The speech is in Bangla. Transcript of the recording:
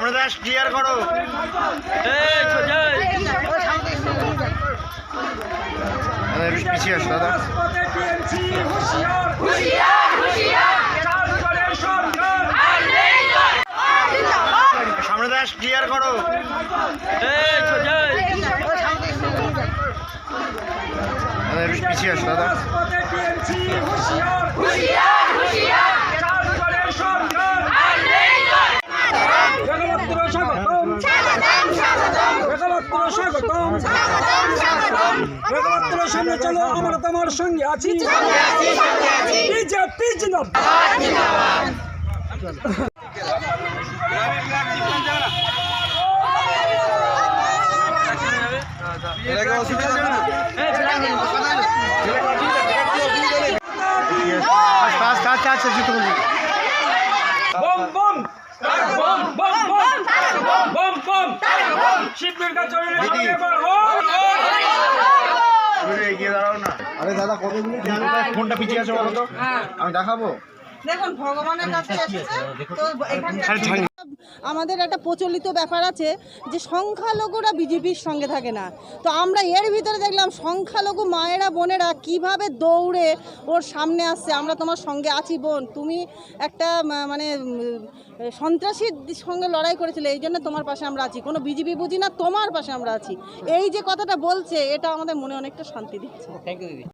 সামনে দাস ক্লিয়ার করো পিছিয়ে আসো দাদা। সামনে দাস ক্লিয়ার করো পিছিয়ে আসো দাদা। বেগবত্র সামনে চলো আমরা তোমার সঙ্গে আছি। বিজেপি জিন্দাবাদ। কাছে এবার হোক একটু এগিয়ে দাঁড়াও না আরে দাদা কতগুলো ফোনটা পিছিয়ে আছে বলো তো? আমি দেখাবো? দেখুন ভগবানের কাছে এসেছে তো এখানকার আমাদের একটা প্রচলিত ব্যাপার আছে যে সংখ্যালঘুরা বিজেপির সঙ্গে থাকে না। তো আমরা এর ভিতরে দেখলাম সংখ্যালঘু মায়েরা বোনেরা কীভাবে দৌড়ে ওর সামনে আসছে? আমরা তোমার সঙ্গে আছি বোন। তুমি একটা মানে সন্ত্রাসীর সঙ্গে লড়াই করেছিলে এই জন্য তোমার পাশে আমরা আছি। কোনো বিজেপি বুঝি না তোমার পাশে আমরা আছি। এই যে কথাটা বলছে এটা আমাদের মনে অনেকটা শান্তি দিচ্ছে।